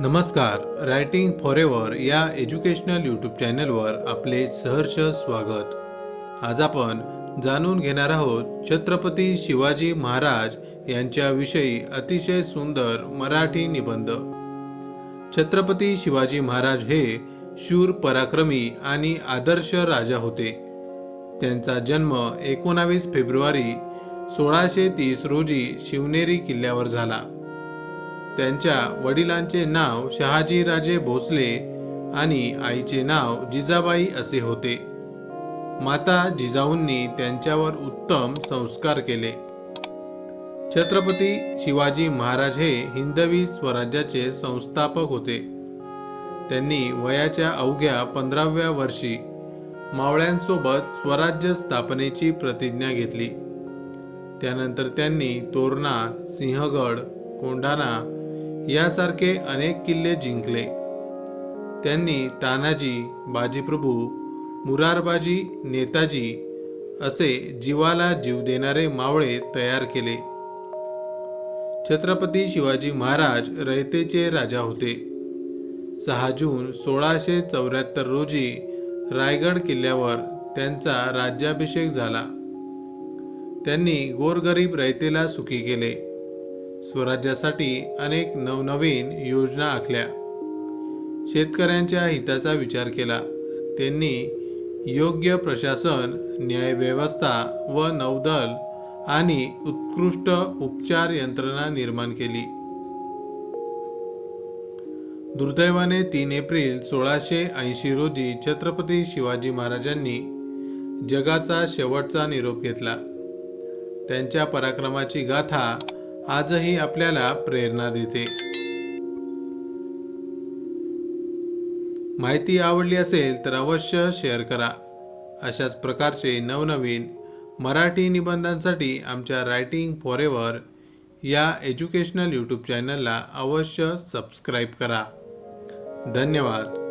नमस्कार writing forever या educational YouTube चॅनलवर आपले सहर्ष स्वागत. आज आपण जाणून घेणार आहोत छत्रपती शिवाजी महाराज यांच्याविषयी अतिशय सुंदर मराठी निबंध. छत्रपती शिवाजी महाराज हे शूर पराक्रमी आणि आदर्श राजा होते. त्यांचा जन्म एकोणावीस फेब्रुवारी सोळाशे तीस रोजी शिवनेरी किल्ल्यावर झाला. त्यांच्या वडिलांचे नाव शहाजीराजे भोसले आणि आईचे नाव जिजाबाई असे होते. माता जिजाऊंनी त्यांच्यावर उत्तम संस्कार केले. छत्रपती शिवाजी महाराज हे हिंदवी स्वराज्याचे संस्थापक होते. त्यांनी वयाच्या अवघ्या पंधराव्या वर्षी मावळ्यांसोबत स्वराज्य स्थापनेची प्रतिज्ञा घेतली. त्यानंतर त्यांनी तोरणा सिंहगड कोंढाणा यासारखे अनेक किल्ले जिंकले. त्यांनी तानाजी बाजीप्रभू मुरारबाजी नेताजी असे जीवाला जीव देणारे मावळे तयार केले. छत्रपती शिवाजी महाराज रयतेचे राजा होते. सहा जून सोळाशे चौऱ्याहत्तर रोजी रायगड किल्ल्यावर त्यांचा राज्याभिषेक झाला. त्यांनी गोरगरीब रयतेला सुखी केले. स्वराज्यासाठी अनेक नवनवीन योजना आखल्या. शेतकऱ्यांच्या हिताचा विचार केला. त्यांनी योग्य प्रशासन न्यायव्यवस्था व नौदल आणि उत्कृष्ट उपचार यंत्रणा निर्माण केली. दुर्दैवाने तीन एप्रिल सोळाशे ऐंशी रोजी छत्रपती शिवाजी महाराजांनी जगाचा शेवटचा निरोप घेतला. त्यांच्या पराक्रमाची गाथा आजही आपल्याला प्रेरणा देते. माहिती आवडली असेल तर अवश्य शेअर करा. अशाच प्रकारचे नवनवीन मराठी निबंधांसाठी आमच्या रायटिंग फॉरेवर या एज्युकेशनल यूट्यूब चॅनलला अवश्य सबस्क्राईब करा. धन्यवाद.